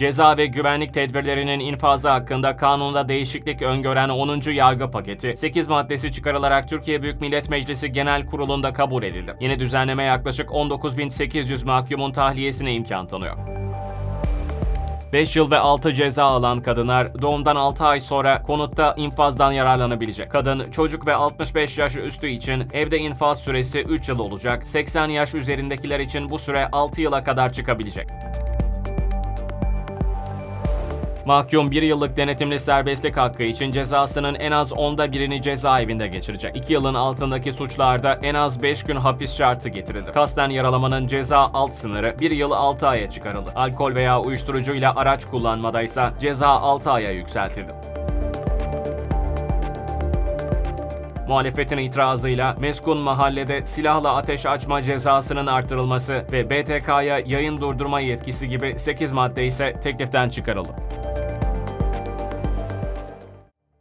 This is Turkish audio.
Ceza ve güvenlik tedbirlerinin infazı hakkında kanunda değişiklik öngören 10. yargı paketi 8 maddesi çıkarılarak Türkiye Büyük Millet Meclisi Genel Kurulu'nda kabul edildi. Yeni düzenleme yaklaşık 19.800 mahkumun tahliyesine imkan tanıyor. 5 yıl ve 6 ceza alan kadınlar doğumdan 6 ay sonra konutta infazdan yararlanabilecek. Kadın, çocuk ve 65 yaş üstü için evde infaz süresi 3 yıl olacak. 80 yaş üzerindekiler için bu süre 6 yıla kadar çıkabilecek. Mahkum 1 yıllık denetimli serbestlik hakkı için cezasının en az onda birini cezaevinde geçirecek. 2 yılın altındaki suçlarda en az 5 gün hapis şartı getirildi. Kasten yaralamanın ceza alt sınırı 1 yıl 6 aya çıkarıldı. Alkol veya uyuşturucuyla araç kullanmada ise ceza 6 aya yükseltildi. Muhalefetin itirazıyla meskun mahallede silahla ateş açma cezasının artırılması ve BTK'ya yayın durdurma yetkisi gibi 8 madde ise tekliften çıkarıldı.